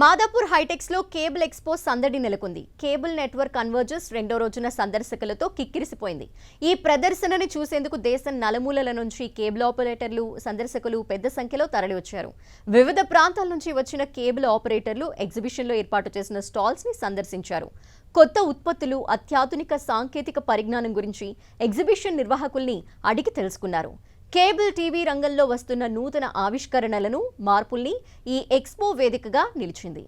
Madhapur హైటెక్స్లో cable expo సందడి నెలకొంది. Cable network converges రెండో రోజున సందర్శకులతో కిక్కిరిసిపోయింది. ఈ ప్రదర్శనని చూసేందుకు దేశం నలుమూలల నుంచి కేబుల్ ఆపరేటర్లు సందర్శకులు పెద్ద సంఖ్యలో తరలివచ్చారు. వివిధ ప్రాంతాల నుంచి వచ్చిన కేబుల్ ఆపరేటర్లు ఎగ్జిబిషన్లో ఏర్పాటు చేసిన స్టాల్స్ని సందర్శించారు. కొత్త ఉత్పత్తులు అత్యాధునిక సాంకేతిక పరిజ్ఞానం గురించి ఎగ్జిబిషన్ నిర్వాహకుల్ని అడిగి తెలుసుకున్నారు. కేబుల్ టీవీ రంగంలో వస్తున్న నూతన ఆవిష్కరణలను మార్పుల్ని ఈ ఎక్స్పో వేదికగా నిలిచింది.